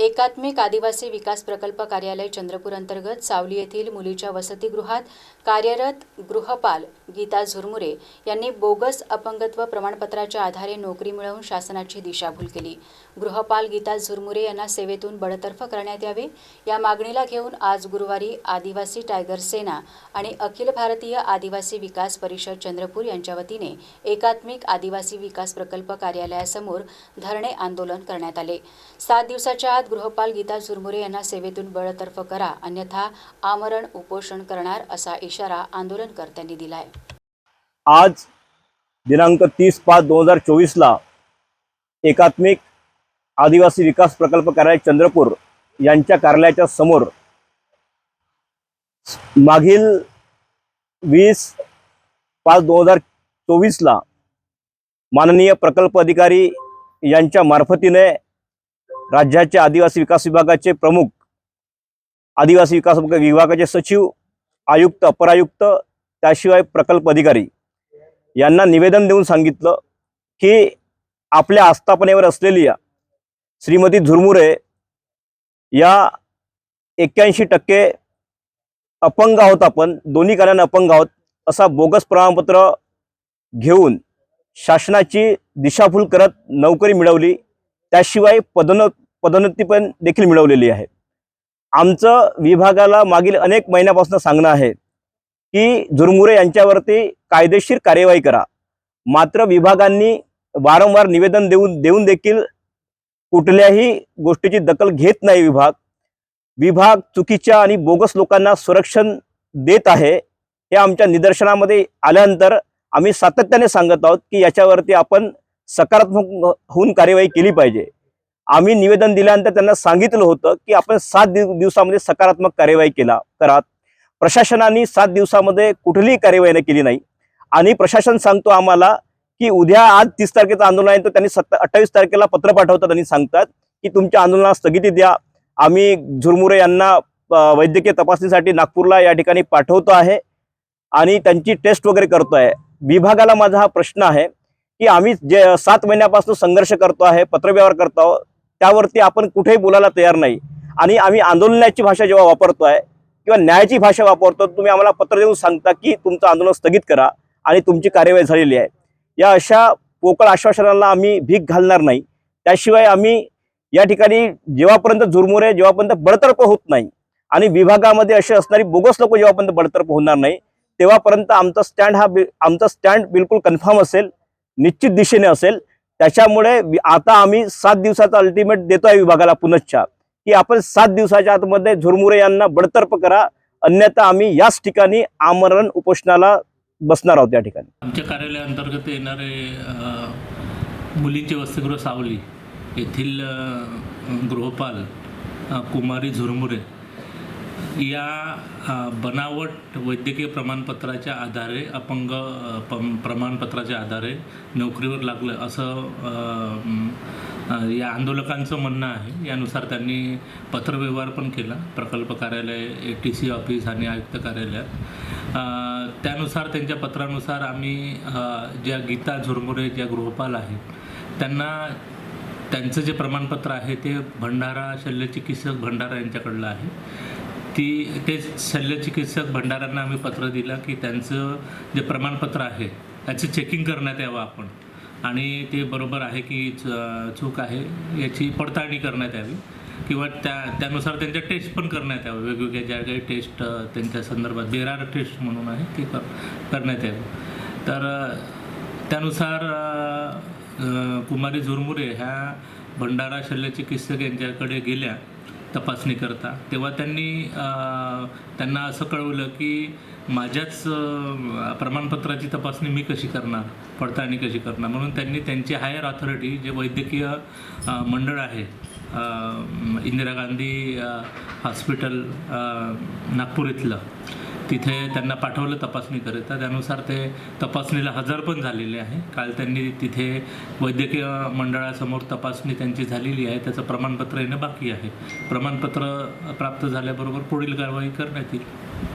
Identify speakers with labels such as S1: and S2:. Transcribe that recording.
S1: एकात्मिक आदिवासी विकास प्रकल्प कार्यालय चंद्रपूर अंतर्गत सावली येथील मुलीच्या वसतिगृहात कार्यरत गृहपाल गीता झुरमुरे यांनी बोगस अपंगत्व प्रमाणपत्राच्या आधारे नोकरी मिळवून शासनाची दिशाभूल केली. गृहपाल गीता झुरमुरे यांना सेवेतून बडतर्फ करण्यात यावे या मागणीला घेऊन आज गुरुवारी आदिवासी टायगर सेना आणि अखिल भारतीय आदिवासी विकास परिषद चंद्रपूर यांच्या वतीने एकात्मिक आदिवासी विकास प्रकल्प कार्यालयासमोर धरणे आंदोलन करण्यात आले. सात दिवसाच्या आत गृहपाल गीता झुरमुरे यांना सेवेतून बळतर्फ करा अन्यथा आमरण उपोषण करणार असा इशारा आंदोलनकर्त्यांनी दिलाय.
S2: आज दिनांक तीस पाच दोन हजार चोवीसला एकात्मिक आदिवासी विकास प्रकल्प कार्यालय चंद्रपूर यांच्या कार्यालयाच्या समोर मागील वीस पाच दोन हजार चोवीसला माननीय प्रकल्प अधिकारी यांच्या मार्फतीने राज्याच्या आदिवासी विकास विभागाचे प्रमुख आदिवासी विकास विभागाचे सचिव आयुक्त अपरायुक्त त्याशिवाय प्रकल्प अधिकारी यांना निवेदन देऊन सांगितलं की आपल्या आस्थापनेवर असलेली श्रीमती झुरमुरे या एक्क्याऐंशी टक्के अपंग आहोत आपण दोन्ही कार्यानं अपंग आहोत असा बोगस प्रमाणपत्र घेऊन शासनाची दिशाभूल करत नोकरी मिळवली. त्याशिवाय पदोन्न पदोन्नती पण देखील मिळवलेली आहे. आमचं विभागाला मागील अनेक महिन्यापासून सांगणं आहे की झुरमुरे यांच्यावरती कायदेशीर कार्यवाही करा. मात्र विभागांनी वारंवार निवेदन देऊन देऊन देखील कुठल्याही गोष्टीची दखल घेत नाही विभाग. विभाग चुकीच्या आणि बोगस लोकांना संरक्षण देत आहे हे आमच्या निदर्शनामध्ये आल्यानंतर आम्ही सातत्याने सांगत आहोत की याच्यावरती आपण सकारात्मक होऊन कार्यवाही केली पाहिजे. आम्ही निवेदन दिल्यानंतर त्यांना सांगितलं होतं की आपण सात दिवसामध्ये सकारात्मक कार्यवाही केला करा प्रशासनाने सात दिवसामध्ये कुठलीही कार्यवाही केली नाही. आणि प्रशासन सांगतो आम्हाला की उद्या आज तीस तारखेचं आंदोलन आहे तर त्यांनी सत्ता अठ्ठावीस तारखेला पत्र पाठवतात आणि सांगतात की तुमच्या आंदोलनाला स्थगिती द्या. आम्ही झुरमुरे यांना वैद्यकीय तपासणीसाठी नागपूरला या ठिकाणी पाठवतो आहे आणि त्यांची टेस्ट वगैरे करतो आहे. विभागाला माझा हा प्रश्न आहे की आम्ही जे सात महिन्यापासून संघर्ष करतो आहे पत्रव्यवहार करतो आहोत त्यावरती आपण कुठेही बोलायला तयार नाही. आणि आम्ही आंदोलनाची भाषा जेव्हा वापरतो आहे किंवा न्यायाची भाषा वापरतो तुम्ही आम्हाला पत्र देऊन सांगता की तुमचं आंदोलन स्थगित करा आणि तुमची कार्यवाही झालेली आहे. या अशा पोकळ आश्वासनाला आम्ही भीक घालणार नाही. त्याशिवाय आम्ही या ठिकाणी जेव्हापर्यंत झुरमुरे जेव्हापर्यंत बडतर्फ होत नाही आणि विभागामध्ये असे असणारी बोगस लोक जेव्हापर्यंत बडतर्फ होणार नाही तेव्हापर्यंत आमचा स्टँड हा बि- आमचा स्टँड बिलकुल कन्फर्म असेल निश्चित दिशेने असेल. त्याच्यामुळे आता आम्ही सात दिवसाचा अल्टिमेट देतो आहे विभागाला पुनश्चा. की आपण सात दिवसाच्या आतमध्ये झुरमुरे यांना बडतर्फ करा अन्यथा आम्ही याच ठिकाणी आमरण उपोषणाला बसणार आहोत या ठिकाणी.
S3: आमच्या कार्यालयाअंतर्गत येणारे मुलींचे वसतिगृह सावली येथील गृहपाल कुमारी झुरमुरे या बनावट वैद्यकीय प्रमाणपत्राच्या आधारे अपंग पम- प्रमाणपत्राच्या आधारे नोकरीवर लागलं असं या आंदोलकांचं म्हणणं आहे. यानुसार त्यांनी पत्रव्यवहार पण केला. प्रकल्प कार्यालय ए टी सी ऑफिस आणि आयुक्त कार्यालयात. त्यानुसार त्यांच्या पत्रानुसार आम्ही ज्या गीता झुरमुरे ज्या गृहपाल आहेत त्यांना त्यांचं जे प्रमाणपत्र आहे ते भंडारा शल्यचिकित्सक भंडारा यांच्याकडलं आहे. ती ते शल्यचिकित्सक भंडाऱ्यांना आम्ही पत्र दिलं की त्यांचं जे प्रमाणपत्र आहे त्याचं चेकिंग करण्यात यावं आपण. आणि ते बरोबर आहे की च- चूक आहे याची पडताळणी करण्यात यावी. किंवा त्या त्यानुसार त्यांच्या टेस्ट पण करण्यात यावं. वेगवेगळ्या ज्या काही टेस्ट त्यांच्या संदर्भात बेरार टेस्ट म्हणून आहे ती कर करण्यात यावी. तर त्यानुसार कुमारी झुरमुरे ह्या भंडारा शल्यचिकित्सक यांच्याकडे गेल्या. तपासणी करता. तेव्हा त्यांनी त्यांना असं कळवलं की माझ्याच प्रमाणपत्राची तपासणी मी कशी करणार पडताळणी कशी करणार? म्हणून त्यांनी त्यांची हायर ऑथॉरिटी जे वैद्यकीय मंडळ आहे इंदिरा गांधी हॉस्पिटल नागपूर इथलं तिथे त्यांना पाठवलं तपासणीकरिता त्यानुसार ते तपासणीला हजर पण झालेले आहे. काल त्यांनी तिथे वैद्यकीय मंडळासमोर तपासणी त्यांची झालेली आहे. त्याचं प्रमाणपत्र येणं बाकी आहे. प्रमाणपत्र प्राप्त झाल्याबरोबर पुढील कारवाई करण्यात येईल.